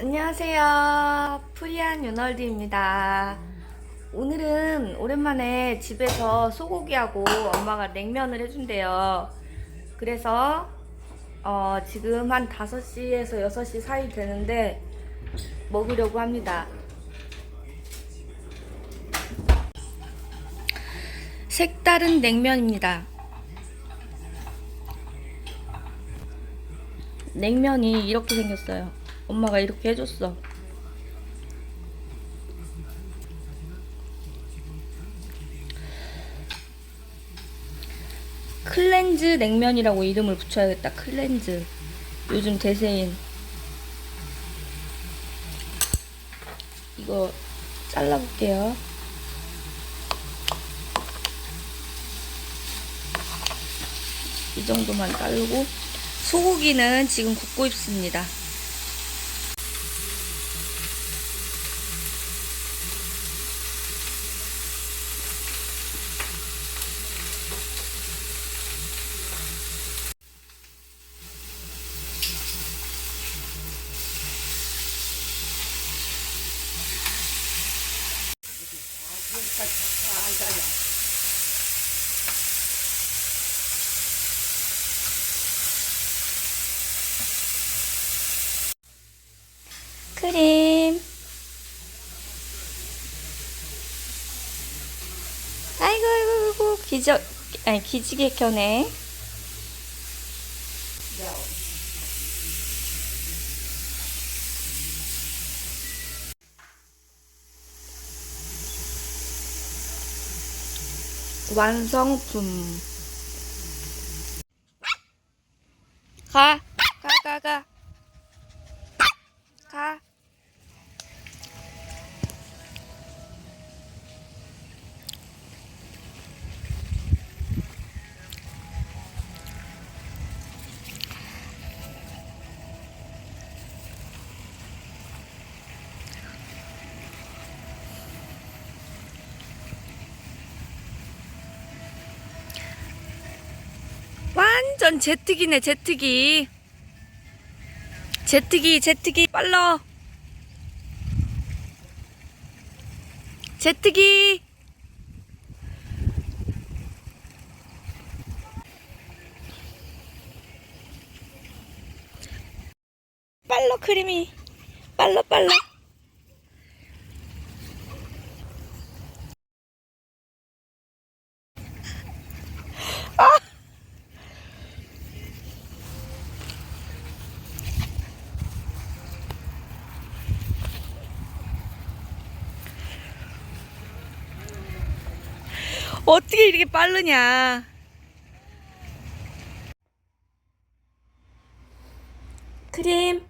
안녕하세요. 프리한 윤월디입니다. 오늘은 오랜만에 집에서 소고기하고 엄마가 냉면을 해준대요. 그래서 어, 지금 한 5시에서 6시 사이 되는데 먹으려고 합니다. 색다른 냉면입니다. 냉면이 이렇게 생겼어요. 엄마가 이렇게 해줬어. 클렌즈 냉면이라고 이름을 붙여야겠다. 클렌즈. 요즘 대세인. 이거 잘라볼게요. 이 정도만 자르고 소고기는 지금 굽고 있습니다. 크림. 아이고, 아이고, 아이고, 기적, 아니, 기지개 켜네. 완성품. 가, 가, 가, 가. 가. 완전 제트기네 제트기. 제트기 제트기 빨라. 제트기. 빨라 크림이. 빨라 빨라 어떻게 이렇게 빠르냐? 크림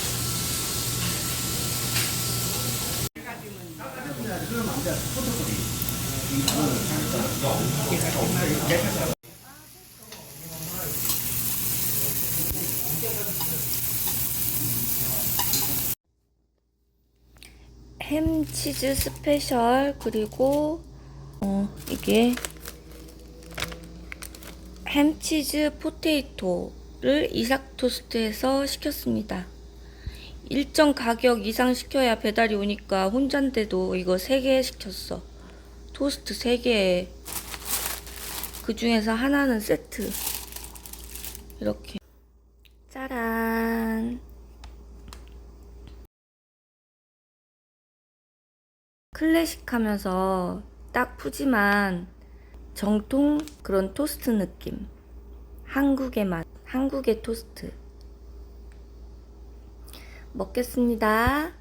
햄 치즈 스페셜 그리고 어 이게 햄 치즈 포테이토를 이삭 토스트에서 시켰습니다. 일정 가격 이상 시켜야 배달이 오니까 혼잔데도 이거 3개 시켰어. 토스트 3개. 그 중에서 하나는 세트. 이렇게. 짜란. 클래식 하면서 딱 푸짐한 정통 그런 토스트 느낌. 한국의 맛, 한국의 토스트. 먹겠습니다.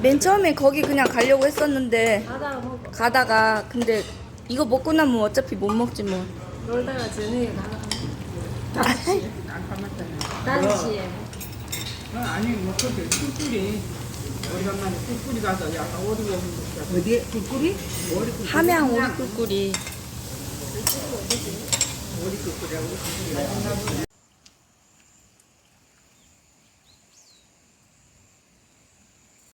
맨 처음에 거기 그냥 가려고 했었는데 가다가 먹어. 가다가 근데 이거 먹고 나면 어차피 못 먹지 뭐. 놀다가 저녁에 나가. 다섯 시에. 어, 아니 뭐 그렇게 꿀꿀이 오래간만에 꿀꿀이 가서 약간 오리 먹는 거 어디 꿀꿀이? 오리 꿀꿀이 함양 오리 꿀꿀이 오리 꿀꿀이라고